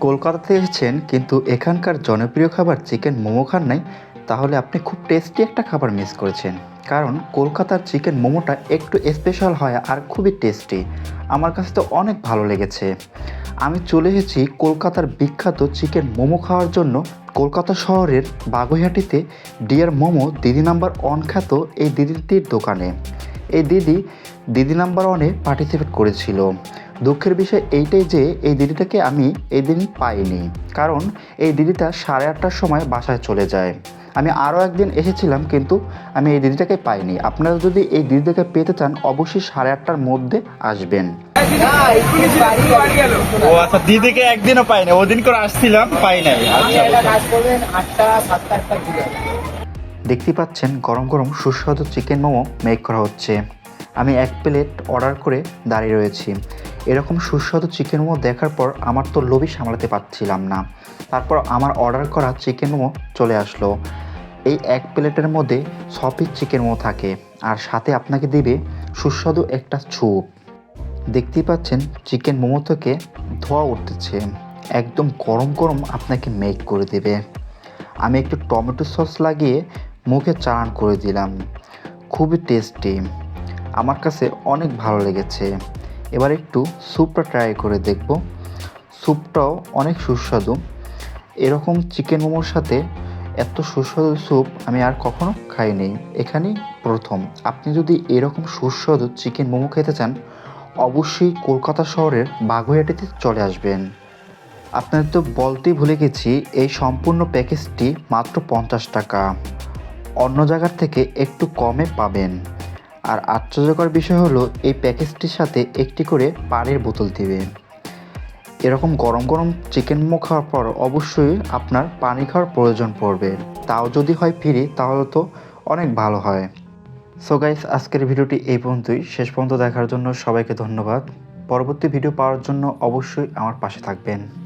কলকাতাতে এসেছেন কিন্তু এখানকার জনপ্রিয় খাবার চিকেন মোমো খান নাই, তাহলে আপনি খুব টেস্টি একটা খাবার মিস করেছেন। কারণ কলকাতার চিকেন মোমোটা একটু স্পেশাল হয় আর খুবই টেস্টি আমার কাছে তো অনেক ভালো লেগেছে। আমি চলে এসেছি কলকাতার বিখ্যাত চিকেন মোমো খাওয়ার জন্য কলকাতা শহরের বাগুইহাটিতে। ডিয়ার মোমো দিদি নাম্বার ওয়ান খ্যাত এই দিদিটির দোকানে। এই দিদি দিদি নাম্বার ওয়ানে পার্টিসিপেট করেছিল। দুঃখের বিষয় এইটাই যে এই দিদিটাকে আমি এই দিন পাইনি। কারণ এই দিদিটা সাড়ে আটটার সময় বাসায় চলে যায়। আমি আরও একদিন এসেছিলাম কিন্তু আমি এই দিদিটাকে পাইনি। আপনারা যদি এই দিদিটাকে পেতে চান অবশ্যই সাড়ে আটটার মধ্যে আসবেন। ও আচ্ছা দিদিকে একদিনও পাইনি। ওদিন করে আসছিলাম পাই নাই। আচ্ছা। দেখতে পাচ্ছেন গরম গরম সুস্বাদু চিকেন মোমো মেক করা হচ্ছে। আমি এক প্লেট অর্ডার করে দাঁড়িয়ে রয়েছি। এরকম সুস্বাদু চিকেন মোমো দেখার পর আমার তো লোভই সামলাতে পারছিলাম না। তারপর আমার অর্ডার করা চিকেন মোমো চলে আসলো। এই এক প্লেটের মধ্যে ছ পিস চিকেন মোমো থাকে আর সাথে আপনাকে দিবে সুস্বাদু একটা স্যুপ। দেখতেই পাচ্ছেন চিকেন মোমো থেকে ধোয়া উঠতেছে। একদম গরম গরম আপনাকে মেক করে দেবে। আমি একটু টমেটো সস লাগিয়ে মুখে চালান করে দিলাম। খুবই টেস্টি আমার কাছে অনেক ভালো লেগেছে। এবার একটু স্যুপটা ট্রাই করে দেখব। স্যুপটাও অনেক সুস্বাদু। এরকম চিকেন মোমোর সাথে এত সুস্বাদু স্যুপ আমি আর কখনো খাইনি। এখানেই প্রথম। আপনি যদি এরকম সুস্বাদু চিকেন মোমো খেতে চান, অবশ্যই কলকাতা শহরের বাগুইহাটিতে চলে আসবেন। আপনাদের তো বলতেই ভুলে গেছি, এই সম্পূর্ণ প্যাকেজটি মাত্র পঞ্চাশ টাকা। অন্য জায়গার থেকে একটু কমে পাবেন। আর আশ্চর্যকর বিষয় হলো, এই প্যাকেজটির সাথে একটি করে পানির বোতল দিবে। এরকম গরম গরম চিকেন মোমো খাওয়ার পর অবশ্যই আপনার পানি খাওয়ার প্রয়োজন পড়বে। তাও যদি হয় ফ্রি, তাহলে তো অনেক ভালো হয়। সো গাইস আজকের ভিডিওটি এই পর্যন্তই। শেষ পর্যন্ত দেখার জন্য সবাইকে ধন্যবাদ। পরবর্তী ভিডিও পাওয়ার জন্য অবশ্যই আমার পাশে থাকবেন।